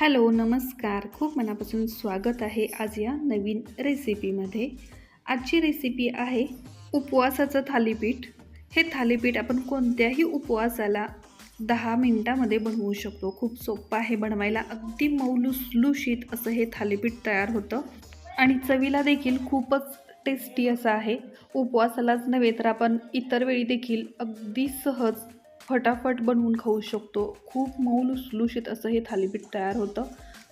Hello नमस्कार. खूप मनापासून स्वागत आहे आज या नवीन रेसिपीमध्ये. आजची रेसिपी आहे उपवासाचं थालीपीठ. हे थालीपीठ आपण कोणत्याही उपवासाला दहा मिनटामध्ये बनवू शकतो. खूप सोपं आहे बनवायला. अगदी मौलुसलुशीत असं हे थालीपीठ तयार होतं. आणि चवीला देखील खूपच टेस्टी असं आहे. उपवासालाच नव्हे तर आपण इतर वेळी देखील अगदी सहज फटाफट बनवून खाऊ शकतो. खूप मऊ लुसलुशीत असं हे थालीपीठ तयार होतं.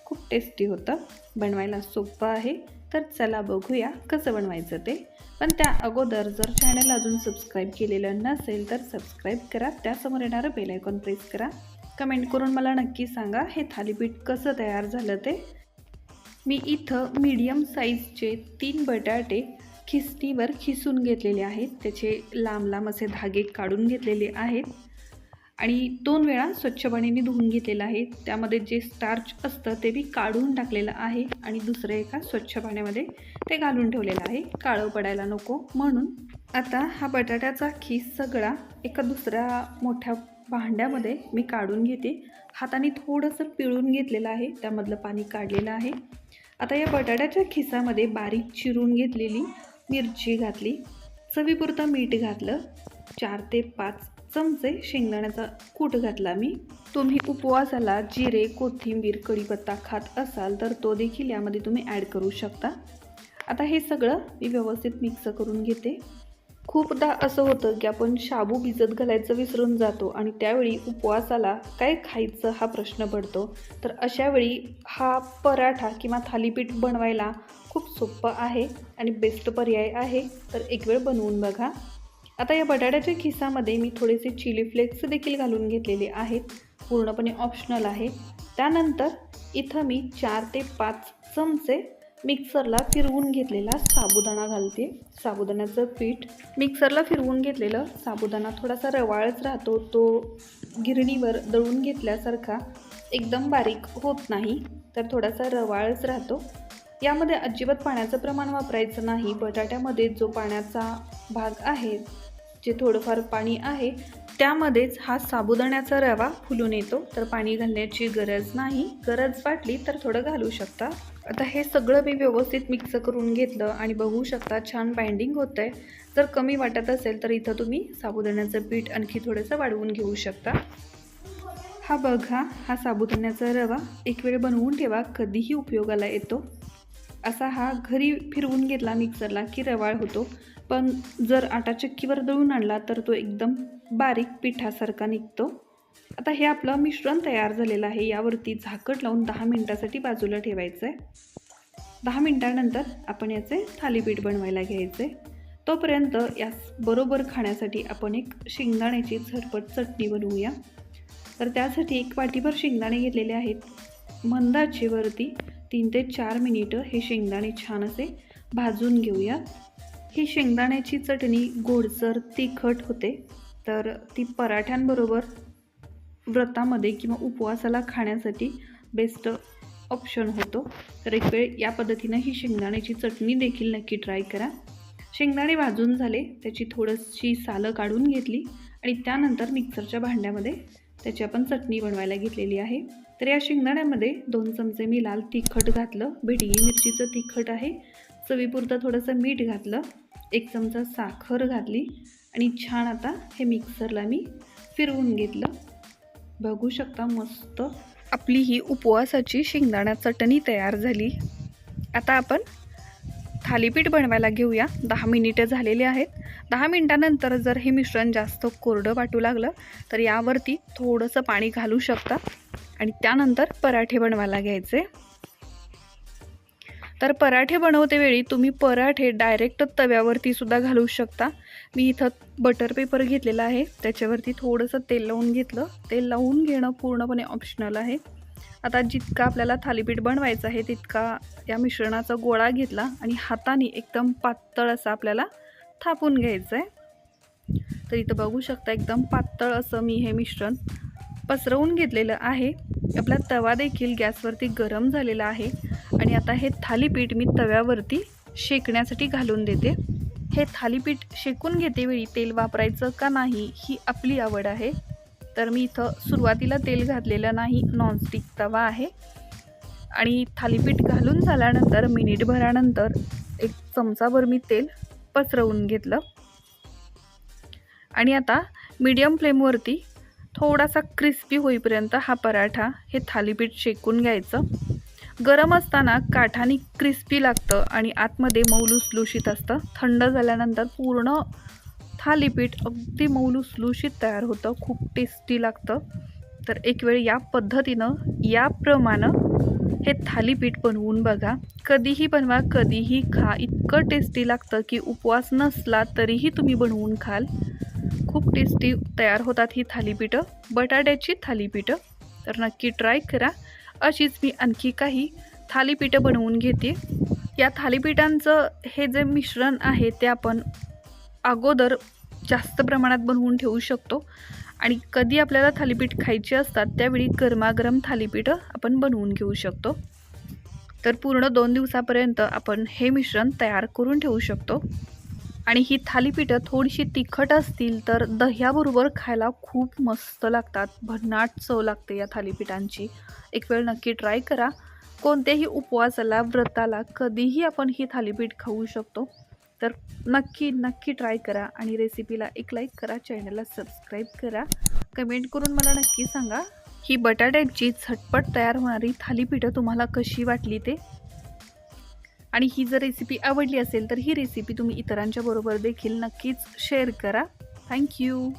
खूप टेस्टी होतं. बनवायला सोपं आहे. तर चला बघूया कसं बनवायचं ते. पण त्या अगोदर जर चॅनल अजून सबस्क्राईब केलेलं नसेल तर सबस्क्राईब करा. त्यासमोर येणारं बेलायकॉन प्रेस करा. कमेंट करून मला नक्की सांगा हे थालीपीठ कसं तयार झालं ते. मी इथं मीडियम साईजचे तीन बटाटे खिसणीवर खिसून घेतलेले आहेत. त्याचे लांब लांब असे धागे काढून घेतलेले आहेत. आणि दोन वेळा स्वच्छ पाण्याने धुवून घेतलेलं आहे. त्यामध्ये जे स्टार्च असतं ते मी काढून टाकलेलं आहे आणि दुसरं एका स्वच्छ पाण्यामध्ये ते घालून ठेवलेलं आहे. काळं पडायला नको. म्हणून आता हा बटाट्याचा खीस सगळा एका दुसऱ्या मोठ्या भांड्यामध्ये मी काढून घेते. हाताने थोडंसं पिळून घेतलेलं आहे. त्यामधलं पाणी काढलेलं आहे. आता या बटाट्याच्या खिसामध्ये बारीक चिरून घेतलेली मिरची घातली. चवीपुरतं मीठ घातलं. चार ते पाच चमचे शेंगदाण्याचा कूट घातला मी. तुम्ही उपवासाला जिरे कोथिंबीर कढीपत्ता खात असाल तर तो देखील यामध्ये तुम्ही ॲड करू शकता. आता हे सगळं मी व्यवस्थित मिक्स करून घेते. खूपदा असं होतं की आपण शाबू भिजत घालायचं विसरून जातो आणि त्यावेळी उपवासाला काय खायचं हा प्रश्न पडतो. तर अशावेळी हा पराठा किंवा थालीपीठ बनवायला खूप सोपं आहे आणि बेस्ट पर्याय आहे. तर एक वेळ बनवून बघा. आता या बटाट्याच्या खिसामध्ये मी थोडेसे चिली फ्लेक्स देखील घालून घेतलेले आहेत. पूर्णपणे ऑप्शनल आहे. त्यानंतर इथं मी चार ते पाच चमचे मिक्सरला फिरवून घेतलेला साबुदाणा घालते. साबुदाण्याचं पीठ मिक्सरला फिरवून घेतलेलं. साबुदाणा थोडासा रवाळच राहतो. तो गिरणीवर दळून घेतल्यासारखा एकदम बारीक होत नाही तर थोडासा रवाळच राहतो. यामध्ये अजिबात पाण्याचं प्रमाण वापरायचं नाही. बटाट्यामध्ये जो पाण्याचा भाग आहे जे थोडंफार पाणी आहे त्यामध्येच हा साबुदाण्याचा रवा फुलून येतो. तर पाणी घालण्याची गरज नाही. गरज वाटली तर थोडं घालू शकता. आता हे सगळं मी व्यवस्थित मिक्स करून घेतलं आणि बघू शकता छान बाइंडिंग होतं आहे जर कमी वाटत असेल तर इथं तुम्ही साबुदाण्याचं पीठ आणखी थोडंसं वाढवून घेऊ शकता. हा बघा हा साबुदाण्याचा रवा एक वेळ बनवून ठेवा कधीही उपयोगाला येतो. असा हा घरी फिरवून घेतला मिक्सरला की रवाळ होतो. पण जर आटा चक्कीवर दळून आणला तर तो एकदम बारीक पिठासारखा निघतो. आता हे आपलं मिश्रण तयार झालेलं आहे. यावरती झाकट लावून दहा मिनटासाठी बाजूला ठेवायचं आहे दहा मिनटानंतर आपण याचे थालीपीठ बनवायला घ्यायचे. तोपर्यंत यास बरोबर खाण्यासाठी आपण एक शेंगदाण्याची झटपट चटणी बनवूया. तर त्यासाठी एक वाटीभर शेंगदाणे घेतलेले आहेत. मंदाचेवरती तीन ते चार मिनिटं हे शेंगदाणे छान असे भाजून घेऊया ही शेंगदाण्याची चटणी गोडसर तिखट होते. तर ती पराठ्यांबरोबर व्रतामध्ये किंवा उपवासाला खाण्यासाठी बेस्ट ऑप्शन होतो. तर एक वेळ या पद्धतीनं ही शेंगदाण्याची चटणी देखील नक्की ट्राय करा. शेंगदाणे भाजून झाले त्याची थोडीशी सालं काढून घेतली आणि त्यानंतर मिक्सरच्या भांड्यामध्ये त्याची आपण चटणी बनवायला घेतलेली आहे. तर या शेंगदाण्यामध्ये दोन चमचे मी लाल तिखट घातलं. भेटगी मिरचीचं तिखट आहे. चवीपुरतं थोडंसं मीठ घातलं. एक चमचा साखर घातली आणि छान आता हे मिक्सरला मी फिरवून घेतलं. बघू शकता मस्त आपली ही उपवासाची शेंगदाणा चटणी तयार झाली. आता आपण थालीपीठ बनवायला घेऊया. दहा मिनिटं झालेली आहेत. दहा मिनटानंतर जर हे मिश्रण जास्त कोरडं वाटू लागलं तर यावरती थोडंसं पाणी घालू शकता. आणि त्यानंतर पराठे बनवायला घ्यायचे. तर पराठे बनवते वेळी तुम्ही पराठे डायरेक्ट तव्यावरती सुद्धा घालू शकता. मी इथं बटर पेपर घेतलेला आहे. त्याच्यावरती थोडंसं तेल लावून घेतलं. तेल लावून घेणं पूर्णपणे ऑप्शनल आहे. आता जितका आपल्याला थालीपीठ बनवायचं आहे तितका या मिश्रणाचा गोळा घेतला आणि हाताने एकदम पातळ असा आपल्याला थापून घ्यायचं आहे तर इथं बघू शकता एकदम पातळ असं मी हे मिश्रण पसरवून घेतलेलं आहे. आपला तवा देखील गॅसवरती गरम झालेला आहे. आणि आता हे थालीपीठ मी तव्यावरती शेकण्यासाठी घालून देते. हे थालीपीठ शेकून घेते वेळी तेल वापरायचं का नाही ही आपली आवड आहे. तर मी इथं सुरुवातीला तेल घातलेलं नाही नॉनस्टिक तवा आहे. आणि थालीपीठ घालून झाल्यानंतर मिनिटभरानंतर एक चमचाभर मी तेल पसरवून घेतलं. आणि आता मीडियम फ्लेमवरती थोडासा क्रिस्पी होईपर्यंत हा पराठा हे थालीपीठ शेकून घ्यायचं. गरम असताना काठाने क्रिस्पी लागतं आणि आतमध्ये मऊ असतं. थंड झाल्यानंतर पूर्ण थालीपीठ अगदी मऊ तयार होतं. खूप टेस्टी लागतं. तर एक वेळ या पद्धतीनं याप्रमाणे हे थालीपीठ बनवून बघा. कधीही बनवा कधीही खा. इतकं टेस्टी लागतं की उपवास नसला तरीही तुम्ही बनवून खाल. खूप टेस्टी तयार होतात ही थालीपीठं. बटाट्याची थालीपीठं. तर नक्की ट्राय करा. अशीच मी आणखी काही थालीपीठं बनवून घेते. या थालीपीठांचं हे जे मिश्रण आहे ते आपण अगोदर जास्त प्रमाणात बनवून ठेवू शकतो. आणि कधी आपल्याला थालीपीठ खायची असतात त्यावेळी गरमागरम थालीपीठं आपण बनवून घेऊ शकतो. तर पूर्ण दोन दिवसापर्यंत आपण हे मिश्रण तयार करून ठेवू शकतो. आणि ही थालीपीठं थोडीशी तिखट असतील तर दह्याबरोबर खायला खूप मस्त लागतात. भन्नाट चव लागते या थालीपीठांची. एक वेळ नक्की ट्राय करा. कोणत्याही उपवासाला व्रताला कधीही आपण ही थालीपीठ खाऊ शकतो. तर नक्की नक्की ट्राय करा आणि रेसिपीला एक लाईक करा चॅनलला सबस्क्राईब करा. कमेंट करून मला नक्की सांगा. ही बटाट्याची झटपट तयार होणारी थालीपीठं तुम्हाला कशी वाटली ते? आणि ही जर रेसिपी आवडली असेल तर ही रेसिपी तुम्ही इतरांच्या बरोबर देखील नक्कीच शेअर करा. थँक्यू